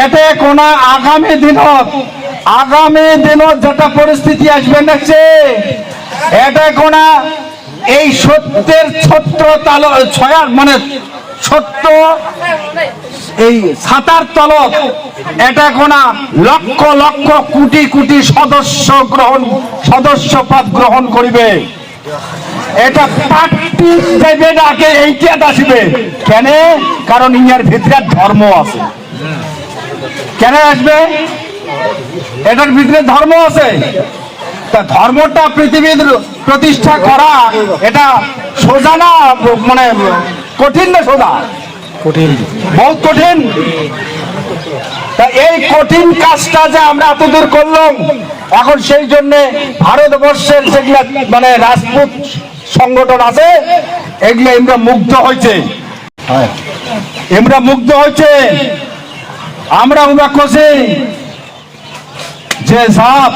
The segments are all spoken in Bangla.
এতে কোন আগামী দিনত আগামী দিনত যেটা পরিস্থিতি আসবে দেখছে এটা কোন এই সত্যের ছত্র তাল ছয়া মানে সত্য এই সাতার তলক এটা কোন লক্ষ লক্ষ কোটি কোটি সদস্য গ্রহণ, সদস্য পদ গ্রহণ করিবে। এটা পার্টি দেবে আগে এইটা আসবে। কেন? কারণ ইহার ভিতরে ধর্ম আছে। কেন আসবে? এটার ভিতরে ধর্ম আছে। তা ধর্মটা পৃথিবীর প্রতিষ্ঠা করা এটা সোজা না মানে কঠিন না সোজা? কঠিন। বহুত কঠিন। তা এই কঠিন কাজটা যে আমরা এতদূর করলাম এখন সেই জন্য ভারতবর্ষের যেগুলা মানে রাজপুত সংগঠন আছে এগুলো আমরা মুগ্ধ হয়েছে। আমরা মুগ্ধ হয়েছে। আমরা আমরা কষে যে সাপ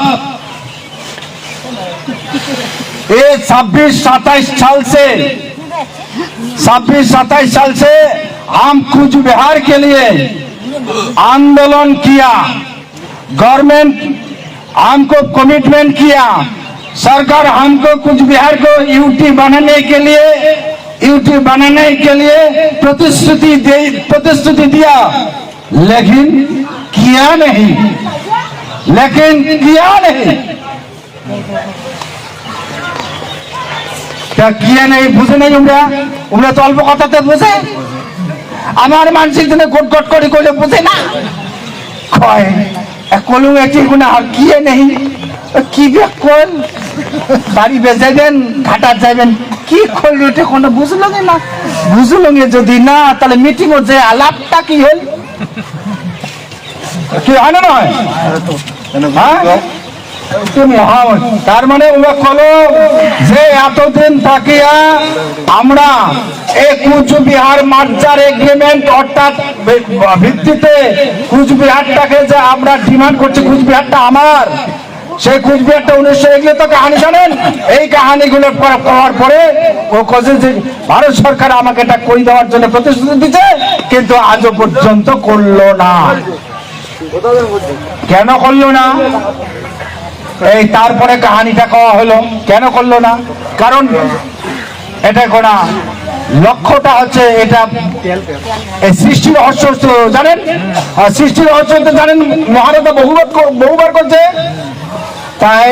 ये छब्बीस सत्ताईस साल से छब्बीस सत्ताईस साल से हम कुछ बिहार के लिए आंदोलन किया गवर्नमेंट हमको कमिटमेंट किया सरकार हमको कुछ बिहार को यूटी बनाने के लिए यूटी बनाने के लिए प्रतिश्रुति दे प्रतिश्रुति दिया लेकिन किया नहीं लेकिन किया नहीं তা কি নেই বুঝে নেই উমরা উমরা তো অল্প কথাতে বুঝে আমার মানসিক দিনে কোট কোট করে কইলে বুঝে না কয় এ কলু এটি গুনা আর কি নেই কি বে কল বাড়ি বেজাইবেন ঘাটা যাইবেন কি করলি ওটা কোনো বুঝলো না বুঝলো যদি না তাহলে মিটিং যে আলাপটা কি হল হয় তার মানে যে এতদিন থাকিয়া আমরা এই কুচবিহার মার্জার এগ্রিমেন্ট অর্থাৎ ভিত্তিতে কুচবিহারটাকে যে আমরা ডিমান্ড করছি, কুচবিহারটা আমার। সেই কুচবিহারটা উনিশশো এগুলো তো কাহানি জানেন এই কাহানিগুলো পাওয়ার পরে ও কছে যে ভারত সরকার আমাকে এটা করে দেওয়ার জন্য প্রতিশ্রুতি দিচ্ছে কিন্তু আজও পর্যন্ত করল না। কেন করল না? এই তারপরে কাহানিটা কওয়া হলো। কেন করল না? কারণ এটা করা লক্ষ্যটা হচ্ছে এটা এই সৃষ্টি রহস্য জানেন? আর সৃষ্টি রহস্য জানেন মহারতা বহুবার বহুবার করছে তাই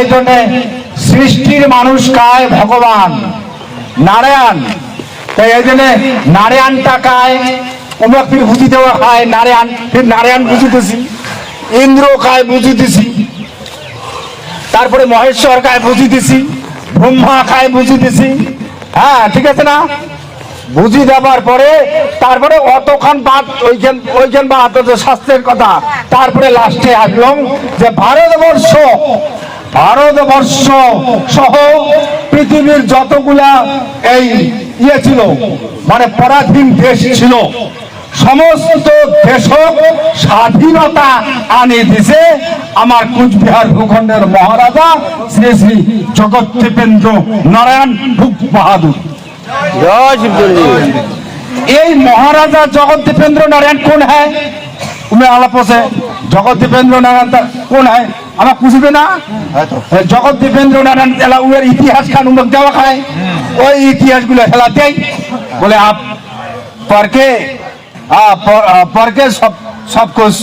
সৃষ্টির মানুষ কায় ভগবান? নারায়ণ। তাই এই জন্য নারায়ণটা কায় আমরা ফির বুঝি দেওয়া খায় নারায়ণ। ফির নারায়ণ বুঝিতেছি, ইন্দ্র কায় বুঝিতেছি, তারপরে মহেশ্বর কায় বুঝিতেছি, ব্রহ্মা খায় বুঝিতেছি। হ্যাঁ ঠিক আছে না? বুঝি দেবার পরে, তারপরে অতক্ষণ বাদ, ওইখান ওইখান বাদ শাস্ত্রের কথা। তারপরে লাস্টে আসলাম যে ভারতবর্ষ ভারতবর্ষ সহ পৃথিবীর যতগুলা এই ইয়ে ছিল মানে পরাধীন দেশ ছিল সমস্ত দেশ স্বাধীনতা আনি দিছে আমার কুচবিহার ভূখণ্ডের মহারাজা শ্রী শ্রী জগৎ দীপেন্দ্র নারায়ণ ভূপ বাহাদুর। এই মহারাজা জগৎ দীপেন্দ্র নারায়ণ কোন হ্যাঁ উমে আলাপ আছে জগৎ দীপেন্দ্র নারায়ণ কোন হ্যাঁ আমার পুষবে না এ জগৎ দীপেন্দ্র নারায়ণ এলা উয়ের ইতিহাস খান উমক দেওয়া খায় ওই ইতিহাস গুলো হেলা দেয় বলে আপ पढ़ के आ, प- आ, पढ़ के सब सब कुछ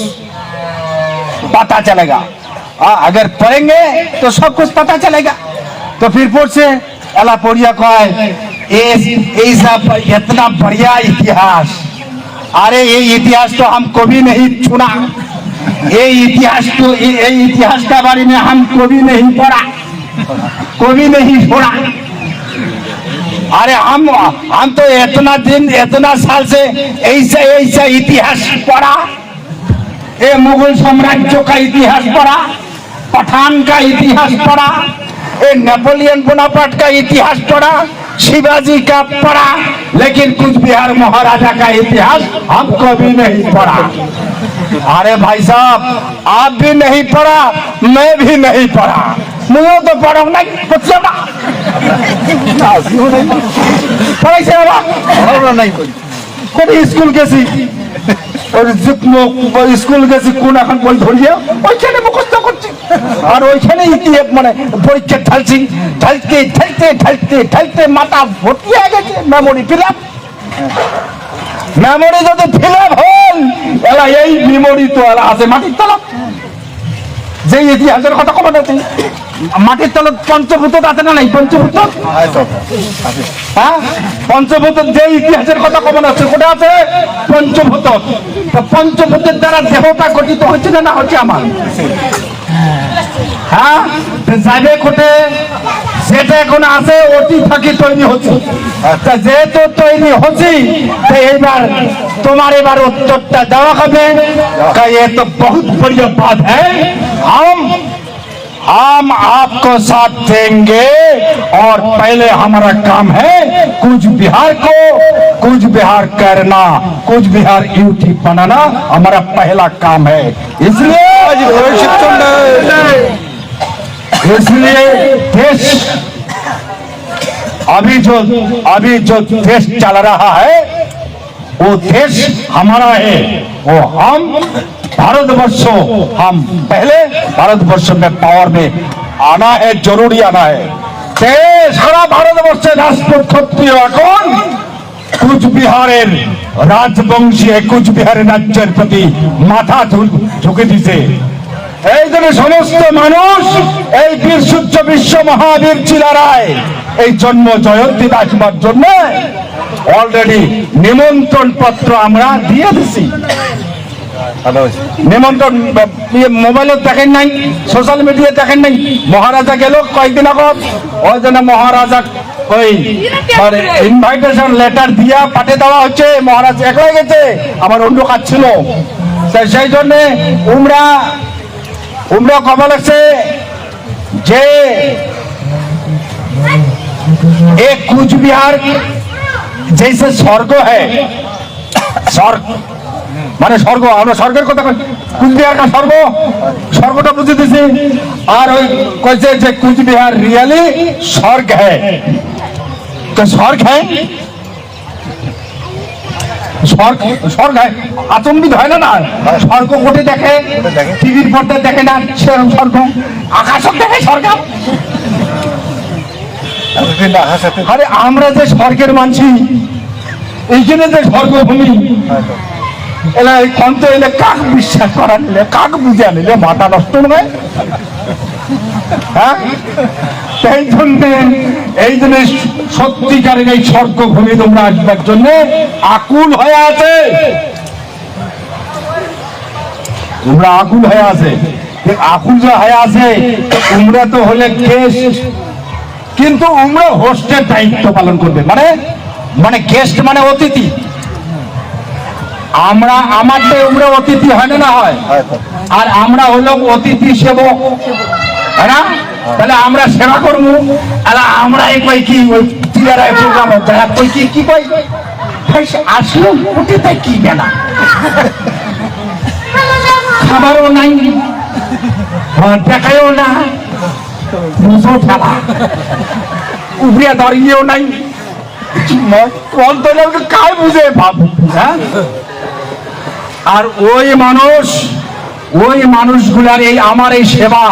पता चलेगा आ, अगर पढ़ेंगे तो सब कुछ पता चलेगा तो फिर पुर से अला पोड़िया कहे ये ये सब इतना बढ़िया इतिहास अरे ये इतिहास तो हम कभी नहीं सुना ये इतिहास तो ये ये इतिहास के बारे में हम कभी नहीं पढ़ा कभी नहीं सुना अरे हम हम तो इतना दिन इतना साल से ऐसा ऐसा इतिहास पढ़ा ये मुगल साम्राज्य का इतिहास पढ़ा पठान का इतिहास पढ़ा ये नेपोलियन बोनापार्ट का इतिहास पढ़ा शिवाजी का पढ़ा लेकिन कुछ बिहार महाराजा का इतिहास हम कभी नहीं पढ़ा अरे भाई साहब आप भी नहीं पढ़ा मैं भी नहीं पढ़ा मुझे तो पढ़ो नहीं कुछ ना পড়াইছে বাবা আমরা নাই করি কোন স্কুল গেছি ওই যে মো- ওই স্কুল গেছি কোন এখন বই ধরিয়ে ওইখানে মুখস্থ করছি আর ওইখানে ইতিহাস মানে পরীক্ষা ঢালছি ঢালতে ঢালতে ঢালতে ঢালতে মাথা হয়ে গেছে মেমোরি ফিল মেমোরি যদি ফিল আপ হল এলা এই মেমোরি তো এলা আছে মাটির তলা যে ইতিহাসের কথা কবে আছে, মাটির তলত পঞ্চভূত আছে না নাই? পঞ্চভূত হ্যাঁ? পঞ্চভূত যে ইতিহাসের কথা কমন আছে কোটা আছে? পঞ্চভূত পঞ্চভূতের দ্বারা দেহটা গঠিত হচ্ছে না না হচ্ছে আমার? হ্যাঁ তো যাবে কোটে যেটা এখন আছে ওটি থাকি তৈরি হচ্ছে তা যেহেতু তৈরি হচ্ছে তো এইবার তোমার এবার উত্তরটা দেওয়া হবে কা ये तो बहुत बढ़िया बात है हम हम आपको साथ देंगे और पहले हमारा काम है कुछ बिहार को कुछ बिहार करना कुछ बिहार यूटी बनाना हमारा पहला काम है इसलिए इसलिए देश अभी जो अभी जो देश चल रहा है वो देश हमारा है वो हम भारतवर्ष हम पहले भारतवर्ष में पावर में आना है जरूरी आना है ते সারা ভারতবর্ষের রাজপুত ক্ষত্রিয় এখন কুচবিহারের রাজবংশী এই কুচবিহারের রাজ্যের প্রতি মাথা ঝু- ঝুঁকে দিছে এই জন্য সমস্ত মানুষ, এই বীর সূর্য বিশ্ব মহাবীর চিলারায়, এই জন্ম জয়ন্তী আসবার জন্য অলরেডি নিমন্ত্রণ পত্র আমরা দিয়ে দিছি। নিমন্ত্রণ ইয়ে মোবাইলে দেখেন নাই সোশ্যাল মিডিয়া দেখেন নাই, মহারাজা গেল কয়েকদিন আগত, ওই জন্য মহারাজা ওই ইনভাইটেশন লেটার দিয়া পাঠিয়ে দেওয়া হচ্ছে, মহারাজ একলাই গেছে আমার অন্য কাজ ছিল সেই জন্যে উমরা उम्र कमल से जे एक कूच बिहार जैसे स्वर्ग है स्वर्ग মানে স্বর্গ আমরা স্বর্গের কথা কই কুচবিহার কা স্বর্গ স্বর্গটা বুঝে দিছি আর ওই কইছে যে কুচবিহার রিয়ালি স্বর্গ হ্যাঁ তো স্বর্গ হ্যাঁ স্বর্গ স্বর্গ হয়। আচম্বিত হয় না না? স্বর্গ কোটে দেখে, টিভির পর্দায় দেখে না সেরকম স্বর্গ। আকাশ দেখে স্বর্গ। আরে আমরা যে স্বর্গের মানছি এইখানে যে স্বর্গভূমি। এলা এই কন্ত এলে কাক বিশ্বাস করা নিলে, কাক বুঝে নিলে মাথা নষ্ট নয়। হ্যাঁ? এই জন্য এই জন্য সত্যিকারের এই স্বর্গভূমি তোমরা আসবার জন্য আকুল হয়ে আছে। তোমরা আকুল হয়ে আছে। আকুল যে হয়ে আছে তোমরা তো হলে গেস্ট কিন্তু তোমরা হোস্টের দায়িত্ব পালন করবে। মানে মানে গেস্ট মানে অতিথি। আমরা আমাদের উমরা অতিথি হয় না না হয়? আর আমরা হলো অতিথি সেবক। হ্যাঁ না? তাহলে আমরা সেবা করব। আর আমরা কই কি ওই টিয়ারায় প্রোগ্রাম হচ্ছে কই কি কি কই আসলো উঠে তাই কি জানা খাবারও নাই দেখায়ও না হ্যাঁ? আর ওই মানুষ, ওই মানুষগুলার এই আমার এই সেবা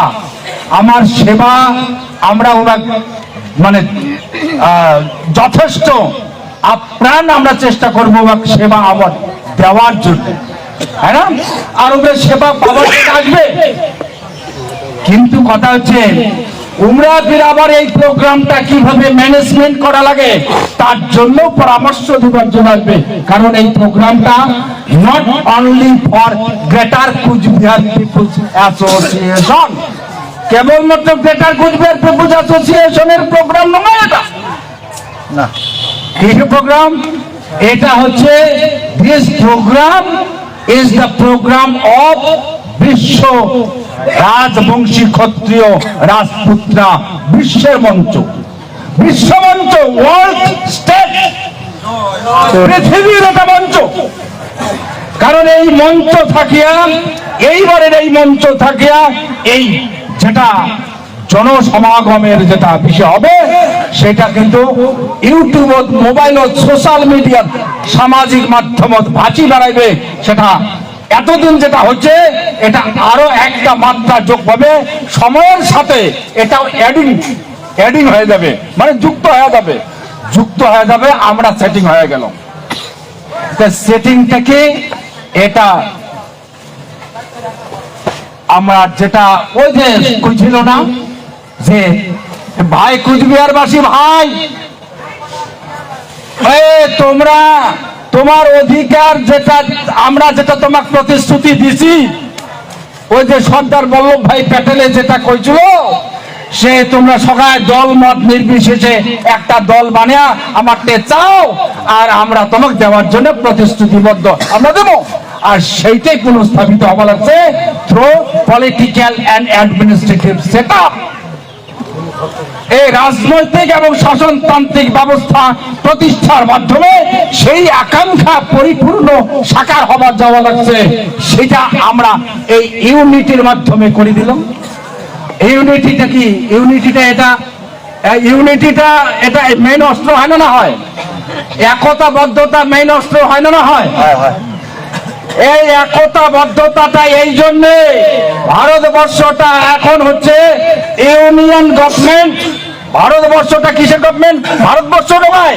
আমার সেবা আমরা ওরা মানে যথেষ্ট আপ্রাণ আমরা চেষ্টা করব ওরা সেবা আমার দেওয়ার জন্য। হ্যাঁ না? আর ওদের সেবা পাওয়ার আসবে। কিন্তু কথা হচ্ছে উমরা আবার এই প্রোগ্রামটা কীভাবে ম্যানেজমেন্ট করা লাগে, তার জন্য পরামর্শ দেওয়ার জন্য আসবে। কারণ এই প্রোগ্রামটা not only for greater Coochbehar people's association কেবলমাত্র গ্রেটার কুচবিহার পিপুলস অ্যাসোসিয়েশনের প্রোগ্রাম নয় এটা। না। কিসের প্রোগ্রাম এটা হচ্ছে this programme is the programme of Bishwa Rajbanshi Kshatriya রাজপুত্রা বিশ্বের মঞ্চ। বিশ্ব মঞ্চ ওয়ার্ল্ড স্টেট পৃথিবীর একটা মঞ্চ। কারণ এই মঞ্চ থাকিয়া, এইবারের এই মঞ্চ থাকিয়া এই যেটা জনসমাগমের যেটা বিষয় হবে, সেটা কিন্তু ইউটিউব মোবাইল সোশ্যাল মিডিয়া সামাজিক মাধ্যমত ভাঁচি বেড়াইবে। সেটা এতদিন যেটা হচ্ছে, এটা আরও একটা মাত্রা যোগ পাবে। সময়ের সাথে এটাও অ্যাডিং অ্যাডিং হয়ে যাবে। মানে যুক্ত হয়ে যাবে। যুক্ত হয়ে যাবে, আমরা সেটিং হয়ে গেল সেটিংটাকে এটা আমরা যেটা ওই যে কইছিল না, যে ভাই কুচবিহারবাসী ভাই। তোমরা, তোমার অধিকার যেটা, আমরা যেটা তোমাকে প্রতিশ্রুতি দিছি, ওই যে সর্দার বল্লভ ভাই প্যাটেলে যেটা কইছিল, সে তোমরা সবাই দল মত নির্বিশেষে একটা দল বানিয়া আমারতে চাও, আর আমরা তোমাকে দেওয়ার জন্য প্রতিশ্রুতিবদ্ধ। আমরা দেবো? আর সেইটাই পুনঃস্থাপিত হওয়া লাগছে through political and administrative set এই রাজনৈতিক এবং শাসনতান্ত্রিক ব্যবস্থা প্রতিষ্ঠার মাধ্যমে সেই আকাঙ্ক্ষা পরিপূর্ণ সাকার হবার যাওয়া লাগছে। সেটা আমরা এই ইউনিটির মাধ্যমে করে দিলাম। ইউনিটিটা কি? ইউনিটিটা এটা ইউনিটিটা এটা মেইন অস্ত্র হয় না না হয়? একতাবদ্ধতা মেইন অস্ত্র হয় না না হয়। এই একতা একতাবদ্ধতাটা এই জন্যে ভারতবর্ষটা এখন হচ্ছে ইউনিয়ন গভর্নমেন্ট। ভারতবর্ষটা কিসের গভর্নমেন্ট? ভারতবর্ষ নয়।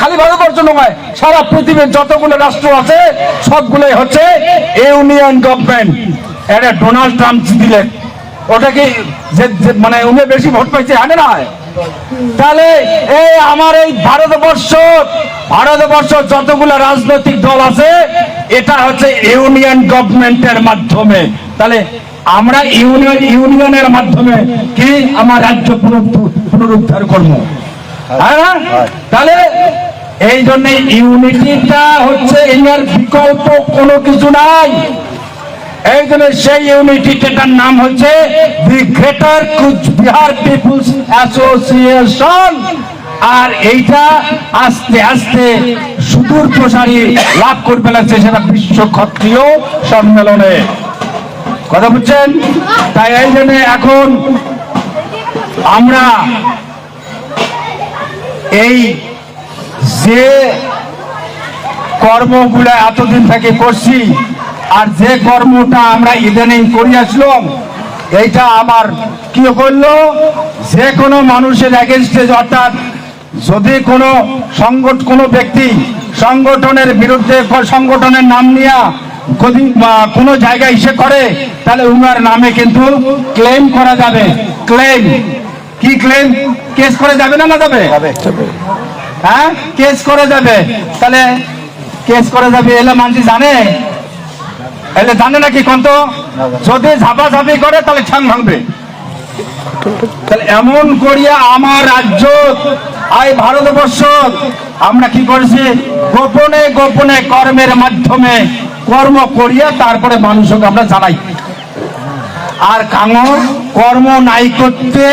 খালি ভারতবর্ষ নয়, সারা পৃথিবীর যতগুলো রাষ্ট্র আছে, সবগুলোই হচ্ছে ইউনিয়ন গভর্নমেন্ট। এটা ডোনাল্ড ট্রাম্প দিলেন। ওটা কি মানে উনি বেশি ভোট পাইছে, জানে না? তাহলে এই আমার এই ভারতবর্ষ ভারতবর্ষ যতগুলো রাজনৈতিক দল আছে এটা হচ্ছে ইউনিয়ন গভর্নমেন্টের মাধ্যমে। তাহলে আমরা ইউনিয়ন ইউনিয়নের মাধ্যমে কি আমার রাজ্য পুনরুদ্ধ- পুনরুদ্ধার করব? হ্যাঁ? তাহলে এই জন্য ইউনিটিটা হচ্ছে এর বিকল্প কোনো কিছু নাই। এই জন্য সেই ইউনিটিটার নাম হচ্ছে the greater Coochbehar people's association. আর এইটা আস্তে আস্তে সুদূর প্রসারী লাভ করবে লাগছে সেটা বিশ্ব ক্ষত্রিয় সম্মেলনে। কথা বুঝছেন? তাই এই জন্য এখন আমরা এই যে কর্মগুলা এতদিন থেকে করছি আর যে কর্মটা আমরা ইদানিং করে আসলাম, এইটা আমার কি করল? যে কোনো মানুষের এগেনস্টে অর্থাৎ যদি কোনো সংগঠন কোনো ব্যক্তি সংগঠনের বিরুদ্ধে সংগঠনের নাম নিয়া যদি কোনো জায়গায় ইসে করে তাহলে উনার নামে কিন্তু ক্লেম করা যাবে। ক্লেম কি ক্লেম কেস করে যাবে না না যাবে? হ্যাঁ? কেস করে যাবে। তাহলে কেস করে যাবে এলে মানুষ জানে। এলে জানে নাকি কোন তো যদি ঝাপাঝাপি করে তাহলে ছাং ভাঙবে। তাহলে এমন করিয়া আমার রাজ্য আই ভারতবর্ষ আমরা কি করেছি? গোপনে গোপনে কর্মের মাধ্যমে কর্ম করিয়া তারপরে মানুষকে আমরা জানাই। আর কাঙো কর্ম নাই করতে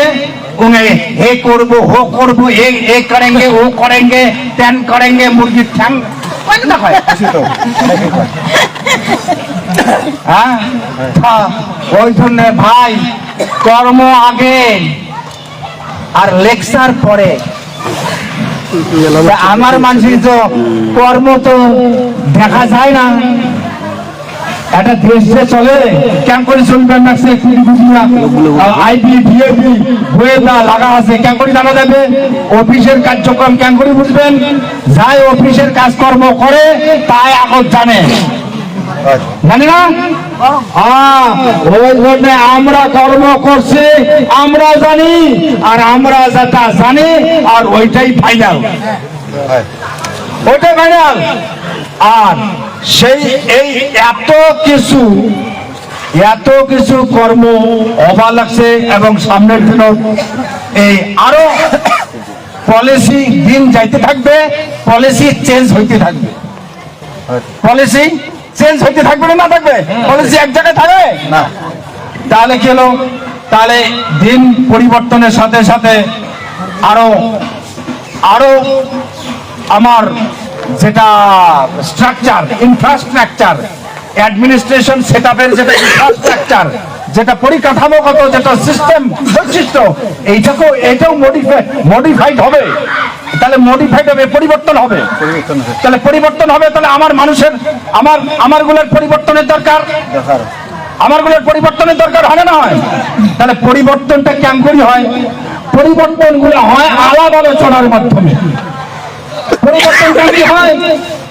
হে করব হো করব এ এ করেঙ্গে ও করেঙ্গে তেন করেঙ্গে মুরগির ঠ্যাং হয় ওই জন্য ভাই কর্ম আগে আর লেকচার পরে আমার মানুষের তো কর্ম তো দেখা যায় না। একটা দেশ যে চলে কেমন করে চলবে না সে আইবি ডিএবি গোয়েন্দা লাগা আছে কেন করে জানা যাবে? অফিসের কার্যক্রম কেমন করে বুঝবেন? যাই অফিসের কাজকর্ম করে তাই আগত জানে। জানি না হ্যাঁ ওই জন্য আমরা কর্ম করছি আমরা জানি আর আমরা যেটা জানি আর ওইটাই ফাইনাল ওইটাই ফাইনাল আর সেই এই এত কিছু এত কিছু কর্ম হবার লাগছে এবং সামনের দিন এই আরও পলিসি দিন যাইতে থাকবে পলিসি চেঞ্জ হইতে থাকবে। পলিসি চেঞ্জ হইতে থাকবে না থাকবে? পলিসি এক জায়গায় থাকবে না। তাহলে কি হলো? তাহলে দিন পরিবর্তনের সাথে সাথে আরও আরও আমার যেটা স্ট্রাকচার ইনফ্রাস্ট্রাকচার অ্যাডমিনিস্ট্রেশন সেট আপের যেটা ইনফ্রাস্ট্রাকচার যেটা পরিকাঠামোগত যেটা সিস্টেম বৈশিষ্ট্য এইটাকেও এটাও মডিফাই মডিফাইড হবে। তাহলে মডিফাইড হবে পরিবর্তন হবে। তাহলে পরিবর্তন হবে তাহলে আমার মানুষের আমার আমারগুলোর পরিবর্তনের দরকার? আমারগুলোর পরিবর্তনের দরকার হয় না হয়? তাহলে পরিবর্তনটা কেমন করি হয়? পরিবর্তনগুলো হয় আলাদা আলোচনার মাধ্যমে। পরিবর্তনটা কি হয়?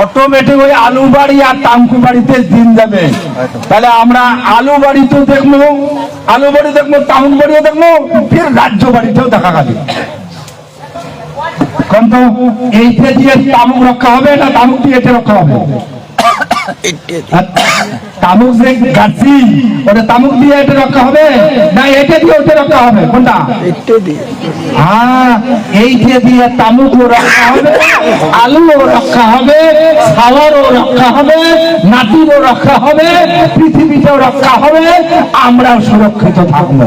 অটোমেটিক ওই আলু বাড়ি আর টাঙ্কু বাড়িতে দিন যাবে তাহলে আমরা আলু বাড়িতেও দেখব, আলু বাড়ি দেখব টাউন বাড়িও দেখব, ফির রাজ্য বাড়িতেও দেখা গেল। কিন্তু এইটা দিয়ে তামুক রক্ষা হবে না তামুক দিয়ে রক্ষা হবে। তামুক যে গাছি ওটা তামুক দিয়ে এটা রক্ষা হবে? না এটা দিয়ে ওটা রক্ষা হবে? কোনটা? হ্যাঁ এইটা দিয়ে তামুকও রক্ষা হবে আলুও রক্ষা হবে রক্ষা হবে নাতিরও রক্ষা হবে রক্ষা হবে আমরাও সুরক্ষিত থাকব।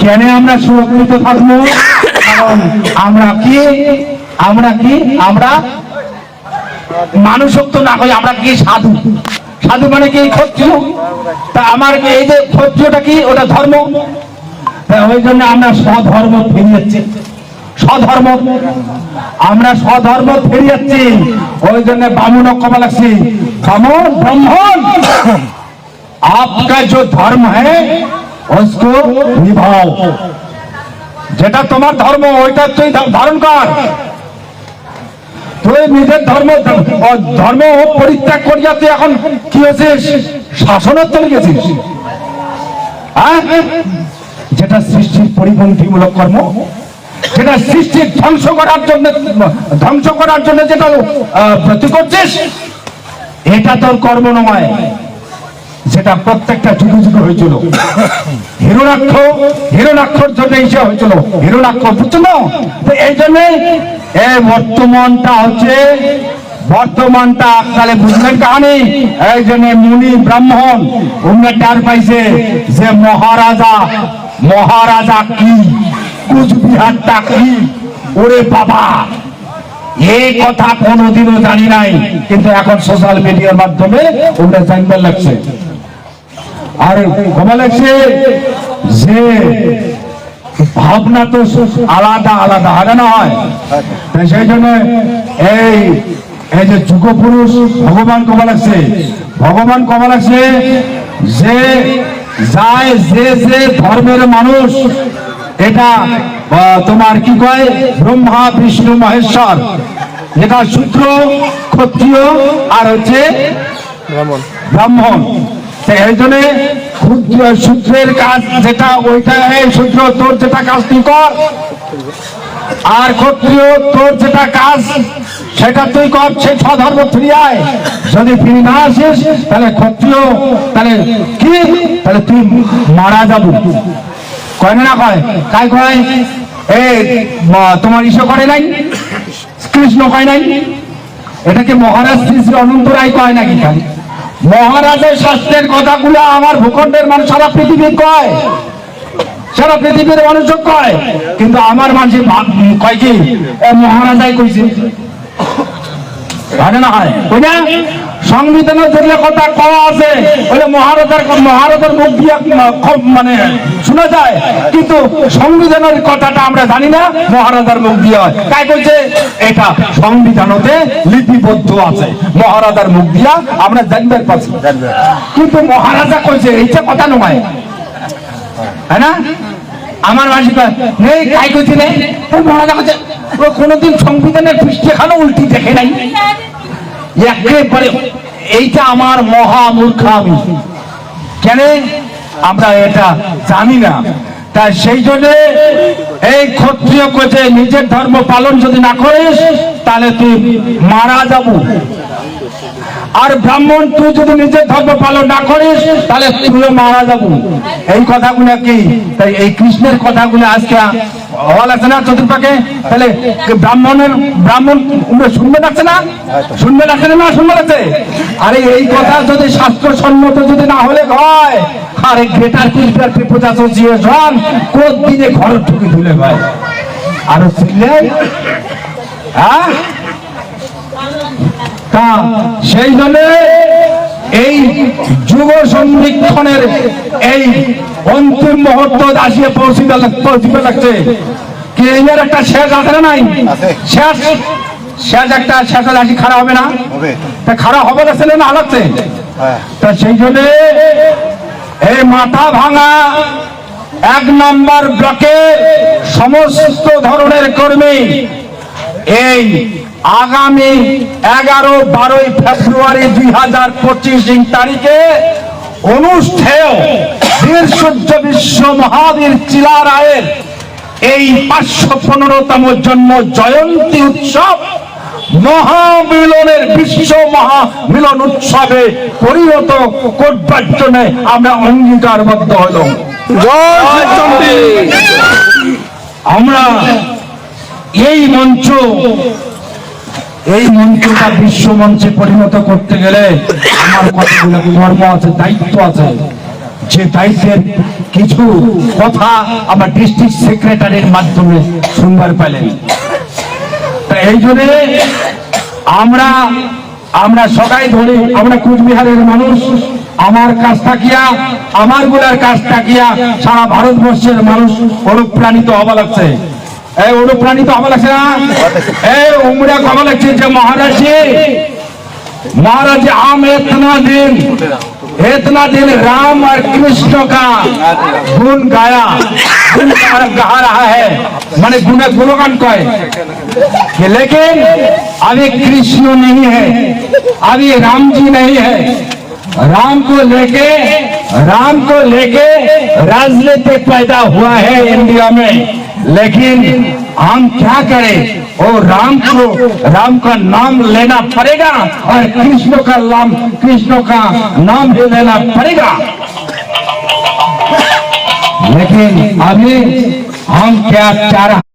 কেন আমরা সুরক্ষিত থাকব? কারণ আমরা কি? আমরা কি? আমরা মানুষত্ব না হয় আমরা কি সাধু সাধু মানে কি ক্ষত্রিয় তা আমার কি এই যে ক্ষত্রিয়টা কি ওটা ধর্ম তা ওই জন্য আমরা স্বধর্ম ফিরিয়েছি স্বধর্ম আমরা স্বধর্ম ফিরিয়েছি ওই জন্য বামুন কমা লাগছি বামুন ব্রাহ্মণ आपका जो धर्म है उसको निभाओ যেটা তোমার ধর্ম ওইটা তুই ধা- ধারণ কর তুই নিজের ধর্ম ধর্ম পরিত্যাগ করিয়া তুই এখন কি হয়েছিস শাসনের চলে গেছিস হ্যাঁ? যেটা সৃষ্টির পরিপন্থীমূলক কর্ম, যেটা সৃষ্টির ধ্বংস করার জন্য, ধ্বংস করার জন্য যেটা প্রতি করছিস এটা তোর কর্ম নয়। যেটা প্রত্যেকটা যুগে যুগে হয়েছিল। হিরোনাক্ষ, হিরোনাক্ষর জন্য ইসে হয়েছিল। হিরোনাক্ষ বুঝছ তো এই জন্য এই বর্তমানটা হচ্ছে, বর্তমানটা তাহলে বুঝলেন কাহানি? এই জন্য মুনি ব্রাহ্মণ অন্য টার পাইছে যে মহারাজা মহারাজা কি? কুচবিহারটা কি? ওরে বাবা! এই কথা কোনোদিনও জানি নাই, কিন্তু এখন সোশ্যাল মিডিয়ার মাধ্যমে ওটা জানবার লাগছে। আর ক্ষমা লাগছে যে ভাবনা তো আলাদা আলাদা হয় না হয় তাই সেই জন্য এই এই যে যুগ পুরুষ ভগবান কমা লাগছে ভগবান কমা লাগছে যে যায় যে যে ধর্মের মানুষ এটা তোমার কি কয়? ব্রহ্মা বিষ্ণু মহেশ্বর। যেটা শূদ্র ক্ষত্রিয় আর হচ্ছে ব্রাহ্মণ। ব্রাহ্মণ। জন্য ক্ষুদ্র সূত্রের কাজ যেটা, ওইটা এই সূত্র তোর যেটা কাজ তুই কর। আর ক্ষত্রিয় তোর যেটা কাজ, সেটা তুই কর, সে স্বধর্ম ফিরে আয়। যদি ফিরে না আসিস, তাহলে ক্ষত্রিয়, তাহলে কি? তাহলে তুই মারা যাব। কয় না কয়? কাই কয়? এ তোমার ইসে করে নাই? কৃষ্ণ কয় নাই? এটাকে মহারাজ শ্রী শ্রী অনন্ত রায় কয় নাকি খালি? মহারাজের শাস্ত্রের কথাগুলো আমার ভূখণ্ডের মানুষ, সারা পৃথিবী কয়। সারা পৃথিবীর মানুষ কয়। কিন্তু আমার মানুষ কয় কি? মহারাজাই কইছে। হয় না হয়। সংবিধানের যেগুলো কথা কওয়া আছে ওইটা মহারাজার মহারাজার মুখ দিয়ে মানে শোনা যায়। কিন্তু সংবিধানের কথাটা আমরা জানি না মহারাজার মুখ দিয়ে হয়। তাই কইছে এটা সংবিধানতে লিপিবদ্ধ আছে। মহারাজার মুখ দিয়া আমরা জানবার পাচ্ছি কিন্তু মহারাজা কইছে এইটা কথা নয় হ্যাঁ না? আমার মাসি নেই কাই কইছি নেই মহারাজা কইছে ও কোনোদিন সংবিধানের পৃষ্ঠেখানো উল্টি দেখে নাই। একেবারে এইটা আমার মহা মূর্খামি কেন? আমরা এটা জানি না। তাই সেই জন্য এই ক্ষত্রিয় কোচে নিজের ধর্ম পালন যদি না করিস, তাহলে তুই মারা যাব। আর ব্রাহ্মণ, তুই যদি নিজের ধর্ম পালন না করিস, তাহলে তুইও মারা যাব। এই কথাগুলো কি? তাই এই কৃষ্ণের কথাগুলো আজকে হওয়া লাগছে না চতুর্পাকে তাহলে ব্রাহ্মণের ব্রাহ্মণ শুনবে লাগছে না? শুনবে লাগছে না শুনবে লাগছে? আরে এই কথা যদি শাস্ত্র সম্মত যদি না হলে হয় আরে গ্রেটার ফিল্টার পিপল অ্যাসোসিয়েশন কোন দিনে ঘর ঢুকে তুলে ভাই আরও শিখলে হ্যাঁ? তা সেই জন্য এই যুব সন্ধিক্ষণের এই অন্তিম মুহূর্ত আসিয়ে পৌঁছিতে পৌঁছিতে লাগছে। কি এর একটা শেষ আছে না নাই। শেষ? শেষ একটা শেষ আসি খারাপ হবে না? তা খারাপ হবে না ছেলে না হালাচ্ছে হ্যাঁ। তা সেই জন্য এই মাথা ভাঙা এক নম্বর ব্লকে সমস্ত ধরনের কর্মী এই আগামী এগারো বারোই ফেব্রুয়ারি দুই হাজার পঁচিশ তারিখে অনুষ্ঠেয় বীর সূর্য বিশ্ব মহাবীর চিলা রায়ের এই পাঁচশো পনেরোতম জন্ম জয়ন্তী উৎসব মহামিলনের বিশ্ব মহামিলন উৎসবে পরিণত করবার জন্য আমরা অঙ্গীকারবদ্ধ হলাম। আমরা এই মঞ্চ এই মঞ্চটা বিশ্ব মঞ্চে পরিণত করতে গেলে আমার কতগুলো কর্ম আছে, দায়িত্ব আছে। যে দায়িত্বের কিছু কথা আমার ডিস্ট্রিক্ট সেক্রেটারির মাধ্যমে শুনবার পেলেন এই জন্যে আমরা আমরা সবাই ধরে আমরা কুচবিহারের মানুষ, আমার কাছ থাকিয়া, আমারগুলার কাছ থাকিয়া সারা ভারতবর্ষের মানুষ অনুপ্রাণিত হওয়া লাগছে। এই অনুপ্রাণিত হওয়া লাগছে না এই উমরা হওয়া লাগছে যে মহারাজ জি, महाराज जी, हम इतना दिन इतना दिन राम और कृष्ण का गुण गाया गुण गा- गा रहा है माने गुण गुणगान कहे कि लेकिन अभी कृष्ण नहीं है अभी राम जी नहीं है राम को लेके राम को लेके राजनीति पैदा हुआ है इंडिया में लेकिन हम क्या करें? ओ राम को, राम का नाम लेना पड़ेगा और कृष्ण का नाम, कृष्ण का नाम लेना पड़ेगा। लेकिन अभी हम क्या चाह रहे